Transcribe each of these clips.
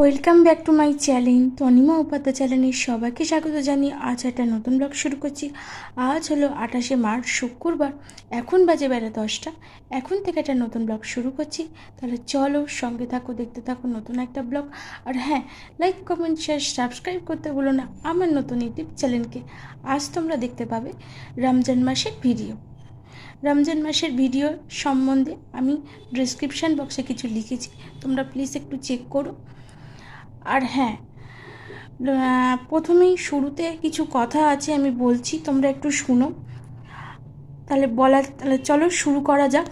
Welcome back to my channel Tanima Upadhyay চ্যানেলের সবাইকে স্বাগত জানিয়ে আজ একটা নতুন ব্লগ শুরু করছি। আজ হলো আঠাশে মার্চ, শুক্রবার। এখন বাজে বেলা দশটা। এখন থেকে একটা নতুন ব্লগ শুরু করছি। তাহলে চলো সঙ্গে থাকো, দেখতে থাকো নতুন একটা ব্লগ আর হ্যাঁ লাইক কমেন্ট শেয়ার সাবস্ক্রাইব করতে ভুলো না আমার নতুন ইউটিউব চ্যানেলকে আজ তোমরা দেখতে পাবে রমজান মাসের ভিডিও রমজান মাসের ভিডিও সম্বন্ধে আমি ডিসক্রিপশান বক্সে কিছু লিখেছি। তোমরা প্লিজ একটু চেক করো। আর হ্যাঁ প্রথমেই শুরুতে কিছু কথা আছে আমি বলছি, তোমরা একটু শুনো। তাহলে বলা, তাহলে চলো শুরু করা যাক।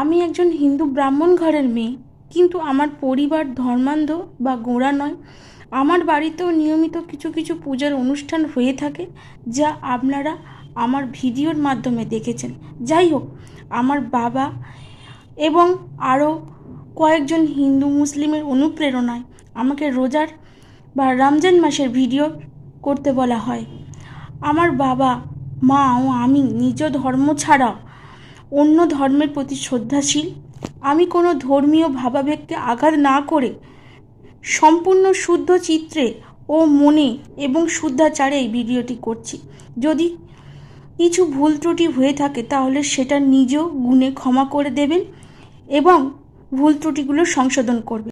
আমি একজন হিন্দু ব্রাহ্মণ ঘরের মেয়ে, কিন্তু আমার পরিবার ধর্মান্ধ বা গোড়া নয়। আমার বাড়িতেও নিয়মিত কিছু কিছু পূজার অনুষ্ঠান হয়ে থাকে, যা আপনারা আমার ভিডিওর মাধ্যমে দেখেছেন। যাই হোক, আমার বাবা এবং আরও কয়েকজন হিন্দু মুসলিমের অনুপ্রেরণায় আমাকে রোজার বা রমজান মাসের ভিডিও করতে বলা হয়। আমার বাবা, মা ও আমি নিজ ধর্ম ছাড়া অন্য ধর্মের প্রতি শ্রদ্ধাশীল। আমি কোনো ধর্মীয় ভাবাবেগকে আঘাত না করে সম্পূর্ণ শুদ্ধ চিত্রে ও মনে এবং শুদ্ধাচারে এই ভিডিওটি করছি। যদি কিছু ভুল ত্রুটি হয়ে থাকে, তাহলে সেটা নিজ গুণে ক্ষমা করে দেবেন এবং ভুল ত্রুটিগুলো সংশোধন করবেন।